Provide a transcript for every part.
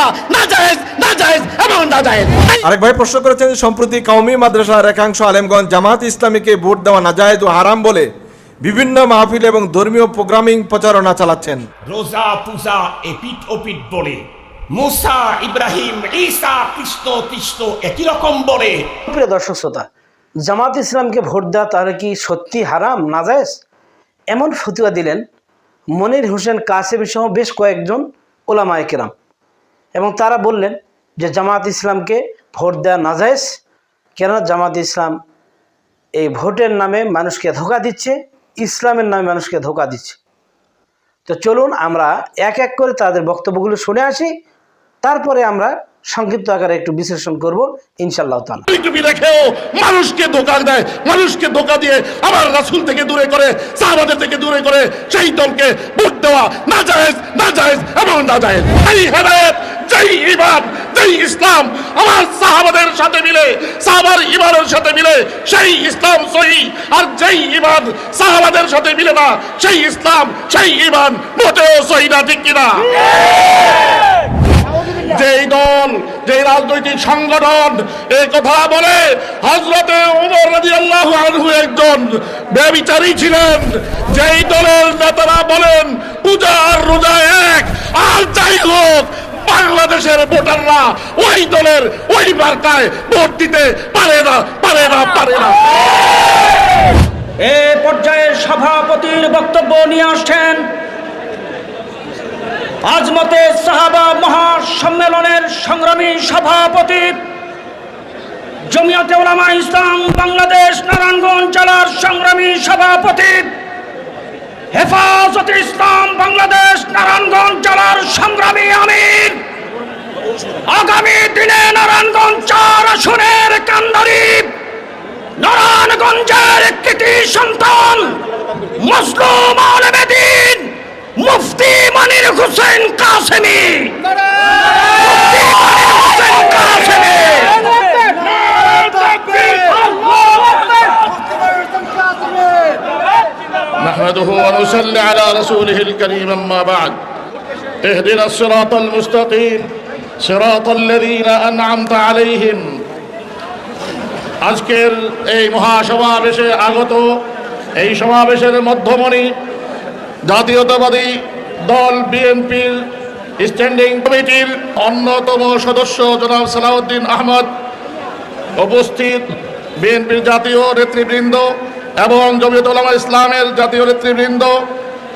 দেওয়া না জায়েজ না জায়েজ এবং না জায়েজ। আরেক ভাই প্রশ্ন করেছেন সম্প্রতি কওমি মাদ্রাসার একাংশ আলেমগঞ্জ জামাত ইসলামীকে ভোট দেওয়া নাজায়েজ ও হারাম বলে বিভিন্ন মাহফিল এবং ধর্মীয় প্রোগ্রামিং প্রচারণা চালাচ্ছেন। রোজা পূজা এপিট ওপিট বলে মুসা ইব্রাহিম ঈসা কৃষ্ণ কৃষ্ণ একই রকম বলে। প্রিয় দর্শক শ্রোতা জামাত ইসলামকে ভোট দেওয়া তাহলে কি সত্যি হারাম নাজায়েজ এমন ফতুয়া দিলেন মনির হোসেন কাসেম সহ বেশ কয়েকজন ওলামায়ে কেরাম। এবং তারা বললেন যে জামাত ইসলামকে ভোট দেওয়া না নাজায়েজ, কেননা জামাত ইসলাম এই ভোটের নামে মানুষকে ধোকা দিচ্ছে, ইসলামের নামে মানুষকে ধোকা দিচ্ছে। তো চলুন আমরা এক এক করে তাদের বক্তব্যগুলো শুনে আসি, তারপরে আমরা সংক্ষিপ্ত আকারে একটু বিশ্লেষণ করব ইনশাল্লাহ মানুষকে ধোকা দেয়, মানুষকে ধোকা দিয়ে রাসূল থেকে দূরে করে দূরে করে ভোট দেওয়া না না না যেই ইমান যেই ইসলাম। আমার সাহাবাদের সাথে মিলে, সাহাবার ইমানের সাথে মিলে, সেই ইসলাম সহি। আর যেই ইমান সাহাবাদের সাথে মিলে না, সেই ইসলাম, সেই ইমান মোটেও সহি না, ঠিক কিনা? যেই দল, যেই রাজনৈতিক সংগঠন, এই কথা বলে হজরতে উমর রাদিয়াল্লাহু আনহু একজন ব্যভিচারী ছিলেন। যেই দলের নেতারা বলেন, পূজা আর রোজা এক, আর যাই হোক বাংলাদেশের ভোটাররা ওই দলের ওই মার্কায় ভোট দিতে পারে না পারে না পারে না। এ পর্যায়ে সভাপতির বক্তব্য নিয়ে আসছেন আজমতে সাহাবা মহাসম্মেলনের সংগ্রামী সভাপতি জমিয়তে ওলামা ইসলাম বাংলাদেশ নারায়ণগঞ্জ জেলার সংগ্রামী সভাপতি। হেফাজতে ইসলাম বাংলাদেশ নারায়ণগঞ্জ জেলার সংগ্রামী আমির। আগামী দিনে নারায়ণগঞ্জ চার আসনের কান্দারি নারায়ণগঞ্জের কৃতি সন্তান মসলুম আলমেদিন মুফতি মনির হোসেন কাসেমি। মুফতি মনির হোসেন কাসেমি। نحمده ونصلي على رسوله الكريم أما بعد اهدنا الصراط المستقيم صراط الذين أنعمت عليهم আজকের এই মহাসমাবেশে আগত এই সমাবেশের মধ্যমণি জাতীয়তাবাদী দল বিএনপির স্ট্যান্ডিং কমিটির অন্যতম সদস্য জনাব সালাউদ্দিন আহমদ উপস্থিত বিএনপির জাতীয় নেতৃবৃন্দ এবং জমিয়ত ওলামা ইসলামের জাতীয় নেতৃবৃন্দ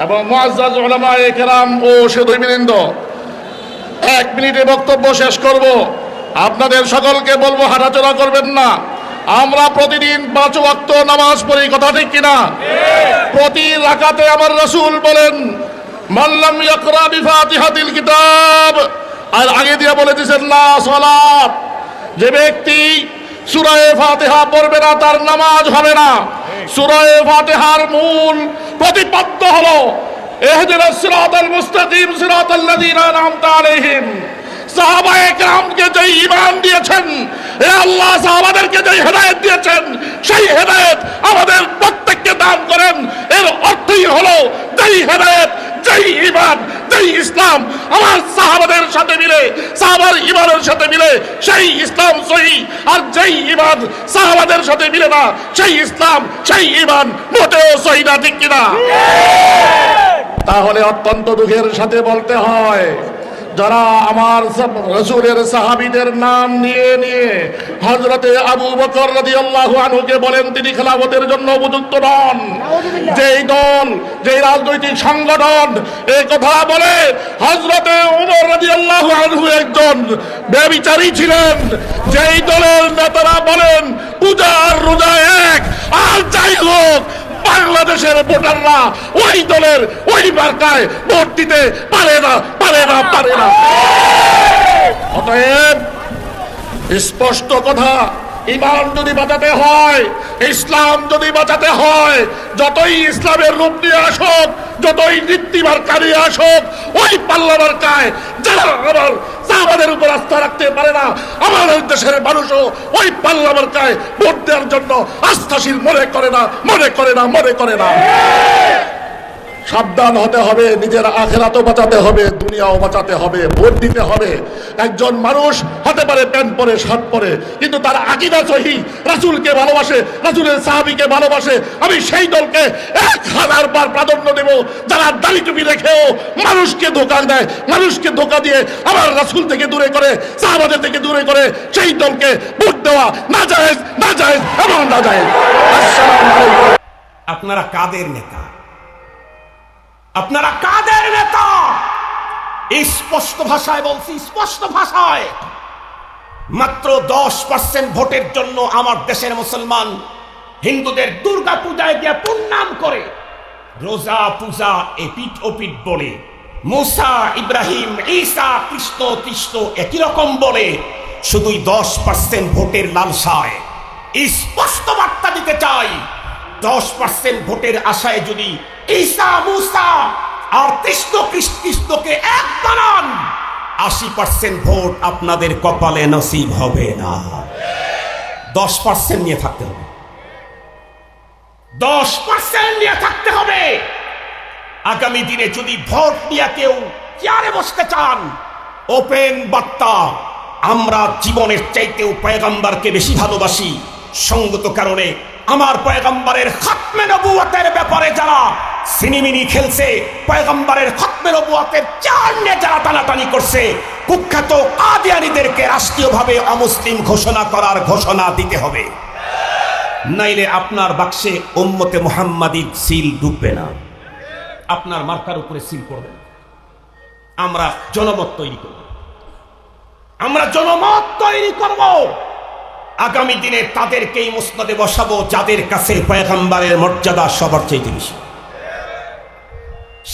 এবং মুআজ্জাজ ওলামা কেরাম ও সেদুবৃন্দ এক মিনিটে বক্তব্য শেষ করব। আপনাদের সকলকে বলব, হাঁটাচলা করবেন না। আমরা প্রতিদিন পাঁচ ওয়াক্ত নামাজ পড়ি, কথা ঠিক কিনা? প্রতি রাকাতে আমার রসুল বলেন মাল্লাম ইয়াকরা বিফাতিহাতিল কিতাব। আর আগে দিয়ে বলে দিয়েছেন না সালাত। যে ব্যক্তি সুরায়ে ফাতিহা পড়বে না, তার নামাজ হবে না। সুরায়ে ফাতিহার মূল প্রতিপাদ্য হলো ইহদিনাস সিরাতাল মুস্তাকিম সিরাতাল্লাযীনা আন'আমতা আলাইহিম। সাহাবায়ে কেরামকে যে ঈমান দিয়েছেন, এ আল্লাহ সাহাবাদেরকে যে হেদায়েত দিয়েছেন, সেই হেদায়েত আমাদের প্রত্যেককে দান করেন। এর অর্থই হলো যেই হেদায়েত, যেই ঈমান। যেই ইসলাম আমার সাহাবাদের সাথে মিলে, সাহাবার ইমানের সাথে মিলে, সেই ইসলাম সহি। আর যেই ইমান সাহাবাদের সাথে মিলে না, সেই ইসলাম, সেই ইমান মোটেও সহি না, ঠিক কিনা? তাহলে অত্যন্ত দুঃখের সাথে বলতে হয় যারা আমার রসুলের সাহাবিদের নাম নিয়ে নিয়ে হজরতে আবু বকর রাদিয়াল্লাহু আনহুকে বলেন তিনি খেলাফতের জন্য উপযুক্ত নন। যেই দল যেই রাজনৈতিক সংগঠন এই কথা বলে হজরতে উমর রাদিয়াল্লাহু আনহু একজন ব্যভিচারী ছিলেন। যেই দলের নেতারা বলেন পূজা আর রোজা এক আর যাই হোক বাংলাদেশের ভোটাররা ওই দলের ওই মার্কায় ভোট দিতে পারে না পারে না পারে না। অতএব স্পষ্ট কথা, ইমান যদি বাঁচাতে হয়, ইসলাম যদি বাঁচাতে হয়, যতই ইসলামের রূপ নিয়ে আসুক যতই নীতিমার কারিয়ে আসুক, ওই পাল্লা কায় যারা আমার আমাদের উপর আস্থা রাখতে পারে না, আমাদের দেশের মানুষও ওই পাল্লা কায় ভোট দেওয়ার জন্য আস্থাশীল মনে করে না, মনে করে না, মনে করে না। সাবধান হতে হবে, নিজের আখেরাতও বাঁচাতে হবে, দুনিয়াও বাঁচাতে হবে, ভোট দিতে হবে। একজন মানুষ হতে পারে প্যান্ট পরে, শার্ট পরে, কিন্তু তার আকিদা সহি। রাসূলকে ভালোবাসে, রাসূলের সাহাবীকে ভালোবাসে। আমি সেই দলকে এক হাজার বার প্রাধান্য দেব। যারা দাড়ি টুপি রেখেও মানুষকে ধোকা দেয়, মানুষকে ধোকা দিয়ে আবার রাসূল থেকে দূরে করে, সাহাবাদের থেকে দূরে করে, সেই দলকে ভোট দেওয়া না যায় না যায় এবং না যায় আপনারা কাদের নেতা? আপনারা কাদের নেতা? স্পষ্ট ভাষায় বলছি, স্পষ্ট ভাষায়। মাত্র দশ পার্সেন্ট ভোটের জন্য আমার দেশের মুসলমান হিন্দুদের দুর্গা পূজায় গিয়ে প্রণাম করে। রোজা পূজা এপিট ওপিট বলে, মুসা, ইব্রাহিম, ঈসা, কৃষ্ণ কৃষ্ণ একই রকম বলে, শুধুই দশ পার্সেন্ট ভোটের লালসায়। স্পষ্ট বার্তা দিতে চাই দশ পার্সেন্ট ভোটের আশায় যদি ঈসা মুসা আর কৃষ্ণ কৃষ্ণ কৃষ্ণকে এক বানান, আশি পার্সেন্ট ভোট আপনাদের কপালে নসিব হবে না। দশ পার্সেন্ট নিয়ে থাকতে হবে। দশ পার্সেন্ট নিয়ে থাকতে হবে। আগামী দিনে যদি ভোট নিয়ে কেউ চেয়ারে বসতে চান, ওপেন বার্তা, আমরা জীবনের চাইতেও পয়গাম্বারকে বেশি ভালোবাসি। সঙ্গত কারণে আমার পয়গাম্বারের খাতমে নবুয়াতের ব্যাপারে যারা সিনিমিনি খেলছে, পয়গাম্বারের খাতমে নবুয়াতের চার নিয়ে যারা টানাটানি করছে, কুখ্যাত আদিয়ানিদেরকে রাষ্ট্রীয়ভাবে অমুসলিম ঘোষণা করার ঘোষণা দিতে হবে। নাইলে আপনার বাক্সে ওম্মতে মোহাম্মাদির সিল ডুববে না। আপনার মার্কার উপরে সিল করবে আমরা জনমত তৈরি করব। আমরা জনমত তৈরি করব। আগামী দিনে তাদেরকেই মুসনদে বসাবো, যাদের কাছে পয়গম্বরের মর্যাদা সবার চাইতে বেশি।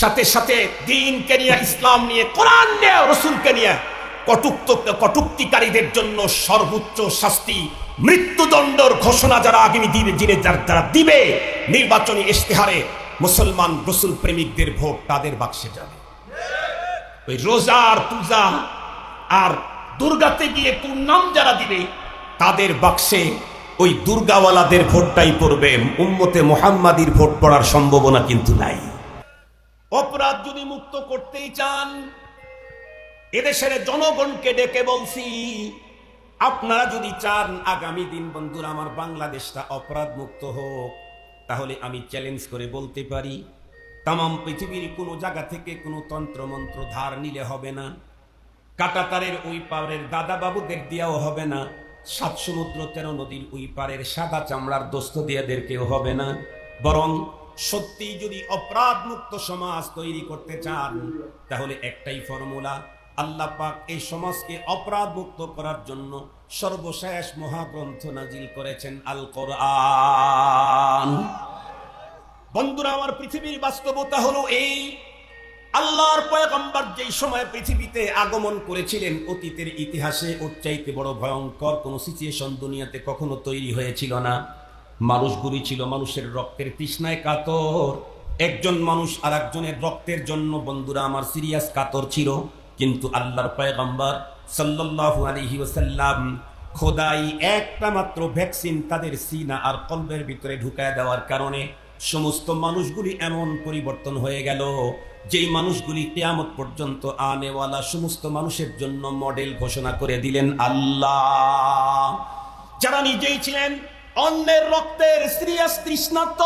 সাথে সাথে দিনকে নিয়ে, ইসলাম নিয়ে, কোরআন নিয়ে, রসুলকে নিয়ে কটুক্ত, কটুক্তিকারীদের জন্য সর্বোচ্চ শাস্তি, মৃত্যুদণ্ডর ঘোষণা যারা আগামী দিনে দিনে যারা দিবে, নির্বাচনী ইশতেহারে মুসলমান রসুল প্রেমিকদের ভোট তাদের বাক্সে যাবে। ওই রোজার পূজা আর দুর্গাতে গিয়ে নাম যারা দিবে তাদের বাক্সে ওই দুর্গাওয়ালাদের ভোটটাই পড়বে। উম্মতে মোহাম্মাদির ভোট পড়ার সম্ভাবনা কিন্তু নাই। অপরাধ যদি মুক্ত করতেই চান, এদেশের জনগণকে ডেকে বলছি, আপনারা যদি চান, আগামী দিন বন্ধুরা, আমার বাংলাদেশটা অপরাধ মুক্ত হোক, তাহলে আমি চ্যালেঞ্জ করে বলতে পারি, তামাম পৃথিবীর কোনো জায়গা থেকে কোনো তন্ত্রমন্ত্র ধার নিলে হবে না, কাটাতারের ওই পারের দাদা বাবুদের দিয়াও হবে না সাত সমুদ্র তেরো নদীর ওই পারের সাদা চামড়ার দোস্ত দিয়াদেরকেও হবে না। বরং সত্যি যদি অপরাধ মুক্ত সমাজ তৈরি করতে চান, তাহলে একটাই ফর্মুলা, আল্লাহ পাক এই সমাজকে অপরাধ মুক্ত করার জন্য সর্বশেষ মহাগ্রন্থ নাজিল করেছেন আল বন্ধুরা, আমার পৃথিবীর বাস্তবতা হলো এই। আল্লাহর পয়গম্বর যেই সময় পৃথিবীতে আগমন করেছিলেন, অতীতের ইতিহাসে ওর চাইতে বড় ভয়ঙ্কর কোনো সিচুয়েশন দুনিয়াতে কখনো তৈরি হয়েছিল না। মানুষগুলি ছিল মানুষের রক্তের তৃষ্ণায় কাতর। একজন মানুষ আর একজনের রক্তের জন্য, বন্ধুরা, আমার সিরিয়াস কাতর ছিল। কিন্তু আল্লাহর পয়গম্বর সাল্লাল্লাহু আলাইহি ওয়াসাল্লাম খোদাই একটা মাত্র ভ্যাকসিন তাদের সিনা আর কলবের ভিতরে ঢুকায় দেওয়ার কারণে সমস্ত মানুষগুলি এমন পরিবর্তন হয়ে গেল। যেই মানুষগুলি কেয়ামত পর্যন্ত আনেওয়ালা সমস্ত মানুষের জন্য মডেল ঘোষণা করে দিলেন আল্লাহ। যারা নিজেই ছিলেন, অন্যের রক্তের সিরিয়াস তৃষ্ণার্ত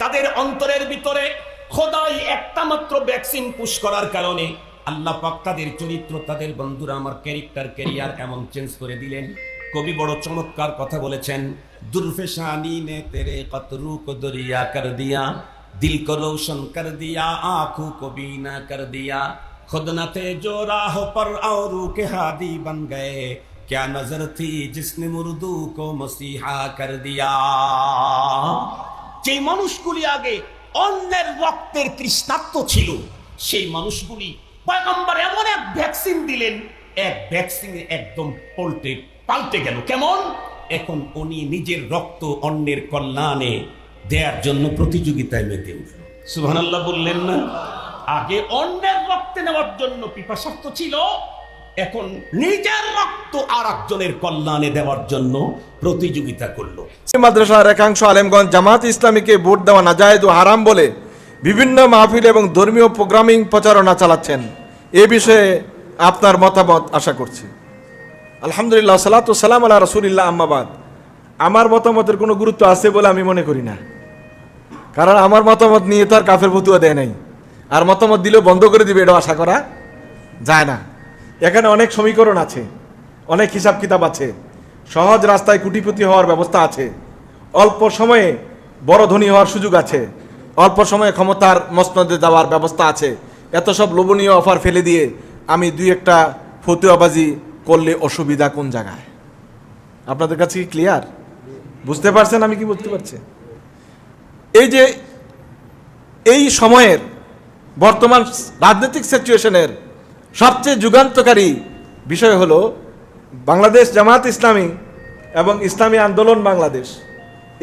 তাদের অন্তরের ভিতরে খোদাই একটা মাত্র ভ্যাকসিন পুশ করার কারণে আল্লাহ পাক তাদের চরিত্র, তাদের বন্ধুরা, আমার ক্যারেক্টার ক্যারিয়ার এমন চেঞ্জ করে দিলেন। কবি বড় চমৎকার কথা বলেছেন দুলফেশানি নে তেরে কতরু কো দরিয়া কর দিয়া दिल को रोशन कर दिया आंखों को बीना कर दिया खुद न थे जो राह पर और के हादी बन गए क्या नजर थी जिसने मुर्दू को मसीहा कर दिया যে মানুষগুলি আগে অন্যের রক্তের তৃষ্ণাত্ম ছিল সেই মানুষগুলি পয়গম্বর এমন এক ভ্যাকসিন দিলেন এক ভ্যাকসিনে একদম পল্টে পাল্টে গেল কেমন এখন উনি নিজের রক্ত অন্যের কল্যাণে দেওয়ার জন্য প্রতিযোগিতায় মেতে উঠল। সুবহানাল্লাহ বললেন না? আগে অন্যের রক্তে নেওয়ার জন্য পিপাসার্থ ছিল এখন নিজের রক্ত আর একজনের কল্যাণে দেওয়ার জন্য প্রতিযোগিতা করল। মাদ্রাসার একাংশ আলেমগঞ্জ জামাত ইসলামীকে ভোট দেওয়া নাজায়েজ ও হারাম বলে বিভিন্ন মাহফিল এবং ধর্মীয় প্রোগ্রামিং প্রচারণা চালাচ্ছেন। এ বিষয়ে আপনার মতামত আশা করছি। আলহামদুলিল্লাহ সালাত সালাম আল্লাহ রসুলিল্লাহ আম্মাবাদ আমার মতামতের কোনো গুরুত্ব আছে বলে আমি মনে করি না। কারণ আমার মতামত নিয়ে তো আর কাফের ফতুয়া দেয় নাই। আর মতামত দিলেও বন্ধ করে দিবে এটা আশা করা যায় না। এখানে অনেক সমীকরণ আছে, অনেক হিসাব কিতাব আছে, সহজ রাস্তায় কুটিপতি হওয়ার ব্যবস্থা আছে, অল্প সময়ে বড় ধনী হওয়ার সুযোগ আছে, অল্প সময়ে ক্ষমতার মসনদে যাওয়ার ব্যবস্থা আছে। এত সব লোভনীয় অফার ফেলে দিয়ে আমি দুই একটা ফতুয়াবাজি করলে অসুবিধা কোন জায়গায়? আপনাদের কাছে কি ক্লিয়ার বুঝতে পারছেন আমি কি বুঝতে পারছি? এই যে এই সময়ের বর্তমান রাজনৈতিক সিচুয়েশনের সবচেয়ে যুগান্তকারী বিষয় হলো বাংলাদেশ জামাত ইসলামী এবং ইসলামী আন্দোলন বাংলাদেশ।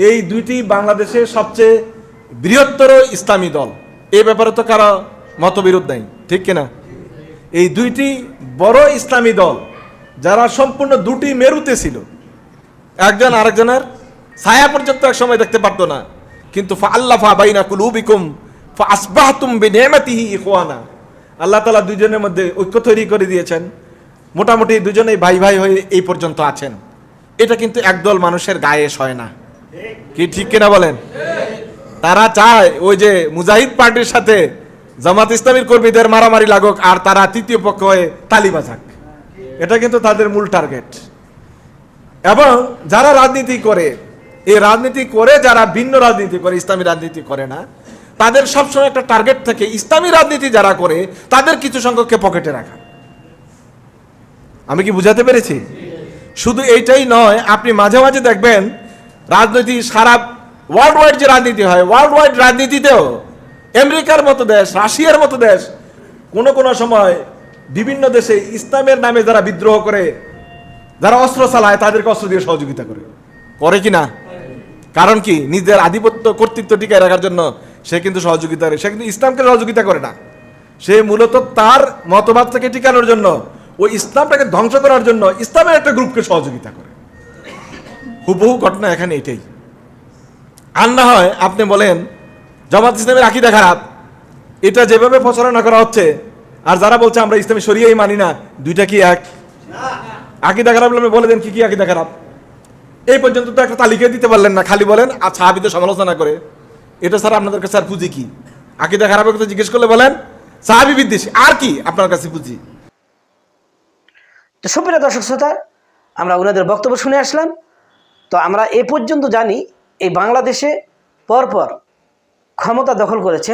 এই দুইটি বাংলাদেশের সবচেয়ে বৃহত্তর ইসলামী দল। এ ব্যাপারে তো কারও মতবিরোধ নাই, ঠিক কিনা? এই দুইটি বড় ইসলামী দল যারা সম্পূর্ণ দুটি মেরুতে ছিল। একজন আরেকজনের ছায়া পর্যন্ত এক সময় দেখতে পারতো না। কিন্তু আল্লাহ তাআলা দুজনের মধ্যে ঐক্য তৈরি করে দিয়েছেন। মোটামুটি দুজনেই ভাই ভাই হয়ে এই পর্যন্ত আছেন। এটা কিন্তু একদল মানুষের গায়ে সয় না। কি ঠিক কিনা বলেন? তারা চায় ওই যে মুজাহিদ পার্টির সাথে জামাত ইসলামীর কর্মীদের মারামারি লাগুক আর তারা তৃতীয় পক্ষ হয়ে তালি বাজাক। এটা কিন্তু তাদের মূল টার্গেট। এবং যারা রাজনীতি করে এই রাজনীতি করে যারা ভিন্ন রাজনীতি করে, ইসলামী রাজনীতি করে না, তাদের সবসময় একটা টার্গেট থাকে, ইসলামী রাজনীতি যারা করে, তাদের কিছু সংখ্যককে পকেটে রাখা। আমি কি বুঝাতে পেরেছি? শুধু এইটাই নয়, আপনি মাঝে মাঝে দেখবেন, রাজনীতি সারা ওয়ার্ল্ড ওয়াইড যে রাজনীতি হয় ওয়ার্ল্ড ওয়াইড রাজনীতিতেও আমেরিকার মতো দেশ, রাশিয়ার মতো দেশ, কোনো কোনো সময় বিভিন্ন দেশে ইসলামের নামে যারা বিদ্রোহ করে, যারা অস্ত্র চালায়, তাদেরকে অস্ত্র দিয়ে সহযোগিতা করে। করে কি না? কারণ কি? নিজের আধিপত্য কর্তৃত্ব টিকায় রাখার জন্য সে কিন্তু সহযোগিতা সে কিন্তু ইসলামকে সহযোগিতা করে না। সে মূলত তার মতবাদটাকে টিকানোর জন্য ওই ইসলামটাকে ধ্বংস করার জন্য ইসলামের একটা গ্রুপকে সহযোগিতা করে। হুবহু ঘটনা এখানে এটাই। আর না হয় আপনি বলেন, জামাত ইসলামের আকিদা খারাপ। এটা যেভাবে প্রচারণা করা হচ্ছে, আর যারা বলছে আমরা ইসলামী শরিয়াই মানি না, দুইটা কি এক? আকিদা খারাপ বলে দেন কি কি আকিদা খারাপ। এই পর্যন্ত তো একটা তালিকা দিতে পারলেন না। খালি বলেন, আর সাহাবিদের সমালোচনা করে। এটা স্যার আপনাদের কাছে আর পুঁজি কি? আকিদা খারাপের কথা জিজ্ঞেস করলে বলেন, সাহাবি বিদ্বেষ, আর কি আপনার কাছে পুঁজি? তো সুপ্রিয় দর্শক শ্রোতা, আমরা ওনাদের বক্তব্য শুনে আসলাম। তো আমরা এ পর্যন্ত জানি, এই বাংলাদেশে পরপর ক্ষমতা দখল করেছে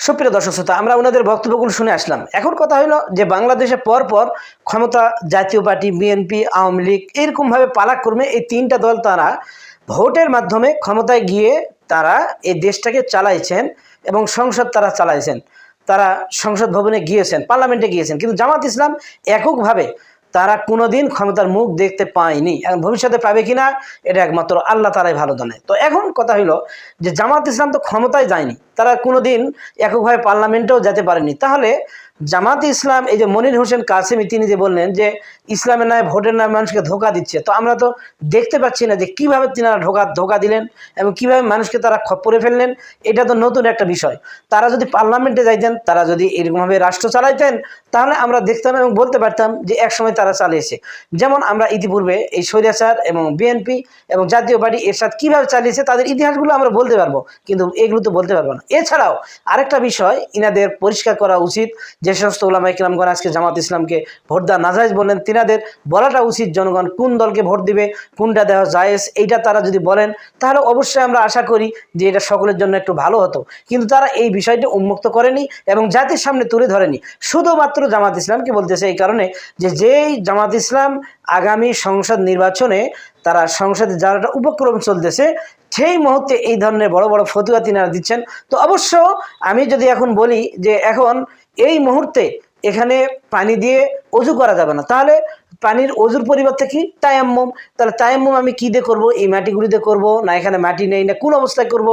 সুপ্রিয় দর্শক শ্রোতা, আমরা ওনাদের বক্তব্যগুলো শুনে আসলাম। এখন কথা হলো যে বাংলাদেশে পরপর ক্ষমতা, জাতীয় পার্টি, বিএনপি, আওয়ামী লীগ এরকমভাবে পালাক্রমে এই তিনটা দল তারা ভোটের মাধ্যমে ক্ষমতায় গিয়ে তারা এই দেশটাকে চালাইছেন এবং সংসদ তারা চালাইছেন। তারা সংসদ ভবনে গিয়েছেন, পার্লামেন্টে গিয়েছেন। কিন্তু জামাত ইসলাম এককভাবে তারা কোনোদিন ক্ষমতার মুখ দেখতে পায়নি। এখন ভবিষ্যতে পাবে কিনা, এটা একমাত্র আল্লাহ তারাই ভালো জানে। তো এখন কথা হলো যে জামাত ইসলাম তো ক্ষমতায় যায়নি, তারা কোনোদিন এককভাবে পার্লামেন্টেও যেতে পারেনি। তাহলে জামাত ইসলাম, এই যে মনির হোসেন কাসেমি, তিনি যে বললেন যে ইসলামের নামে ভোটের নামে মানুষকে ধোকা দিচ্ছে, তো আমরা তো দেখতে পাচ্ছি না যে কীভাবে তিনারা ধোকা ধোকা দিলেন এবং কীভাবে মানুষকে তারা খপ্পরে ফেললেন, এটা তো নতুন একটা বিষয়। তারা যদি পার্লামেন্টে যাইতেন, তারা যদি এরকমভাবে রাষ্ট্র চালাইতেন, তাহলে আমরা দেখতাম এবং বলতে পারতাম যে একসময় তারা চালিয়েছে। যেমন আমরা ইতিপূর্বে এই স্বৈরাচার এবং বিএনপি এবং জাতীয় পার্টি এর সাথে কীভাবে চালিয়েছে, তাদের ইতিহাসগুলো আমরা বলতে পারব, কিন্তু এগুলো তো বলতে পারব না। এছাড়াও আরেকটা বিষয়, ইনাদের পরিষ্কার করা উচিত যে সমস্ত ওলামা ইকরামগণ আজকে জামাত ইসলামকে ভোট দেওয়া নাজাইজ বললেন, তিনাদের বলাটা উচিত জনগণ কোন দলকে ভোট দিবে, কোনটা দেওয়া জায়েজ, এইটা তারা যদি বলেন, তাহলে অবশ্যই আমরা আশা করি যে এটা সকলের জন্য একটু ভালো হতো। কিন্তু তারা এই বিষয়টি উন্মুক্ত করেনি এবং জাতির সামনে তুলে ধরেনি। শুধুমাত্র জামাত ইসলামকে বলতেছে এই কারণে যে যেই জামাত ইসলাম আগামী সংসদ নির্বাচনে তারা সংসদে যারা উপক্রম চলতেছে, সেই মুহূর্তে এই ধরনের বড় বড় ফতুয়া তিনারা দিচ্ছেন। তো অবশ্য আমি যদি এখন বলি যে এখন এই মুহূর্তে এখানে পানি দিয়ে অজু করা যাবে না। তাহলে পানির অজুর পরিবর্তে কি? তায়াম্মম। তাহলে তায়াম্মম আমি কী দিয়ে করব? এই মাটিগুলিতে করব? না, এখানে মাটি নেই, না কোন অবস্থায় করব?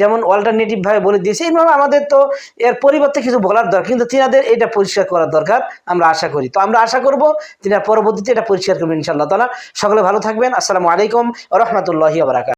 যেমন অল্টারনেটিভভাবে বলে দিয়েছে। এইভাবে আমাদের তো এর পরিবর্তে কিছু বলার দরকার। কিন্তু তিনাদের এটা পরিষ্কার করার দরকার, আমরা আশা করি। তো আমরা আশা করব তিনার পরবর্তীতে এটা পরিষ্কার করবেন ইনশাআল্লাহ তালা সকলে ভালো থাকবেন। আসসালামু আলাইকুম রহমতুল্লাহি আবরাকাত